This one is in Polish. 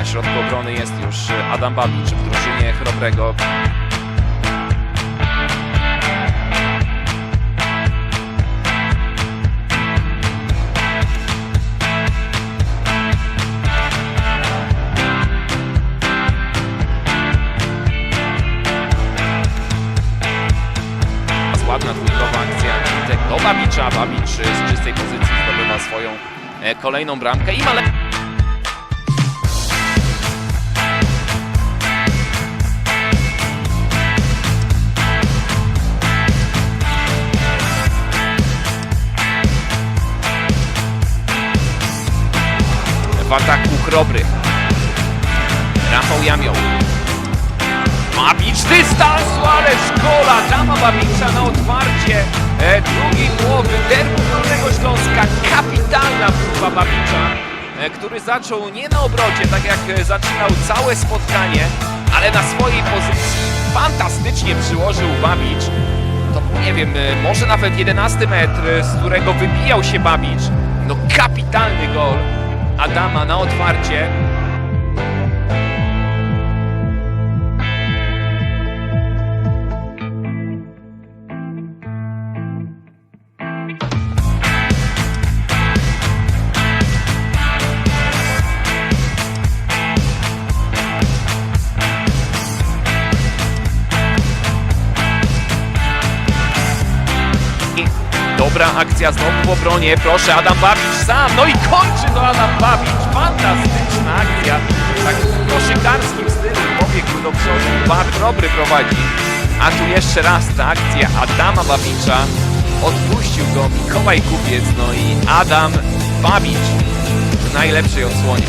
Na środku obrony jest już Adam Babicz w drużynie Chrobrego. Ładna dwójkowa akcja do Babicza. Babicz z czystej pozycji zdobywa swoją e, kolejną bramkę i ma w ataku Chrobry. Rafał Jamioł. Babicz dystansu, ale szkola Dama Babicza na otwarcie e, drugiej połowy derbu Dolnego Śląska. Kapitalna próba Babicza, e, który zaczął nie na obrocie, tak jak e, zaczynał całe spotkanie, ale na swojej pozycji fantastycznie przyłożył Babicz. To nie wiem, e, może nawet 11 metr, z którego wybijał się Babicz. No kapitalny gol Adama na otwarcie. Dobra akcja znowu w obronie, proszę Adam Babicz sam, no i kończy to Adam Babicz, fantastyczna akcja, tak w koszykarskim stylu pobiegł do przodu, bardzo dobry prowadzi, a tu jeszcze raz ta akcja Adama Babicza, odpuścił go Mikołaj Kupiec, no i Adam Babicz w najlepszej odsłonie.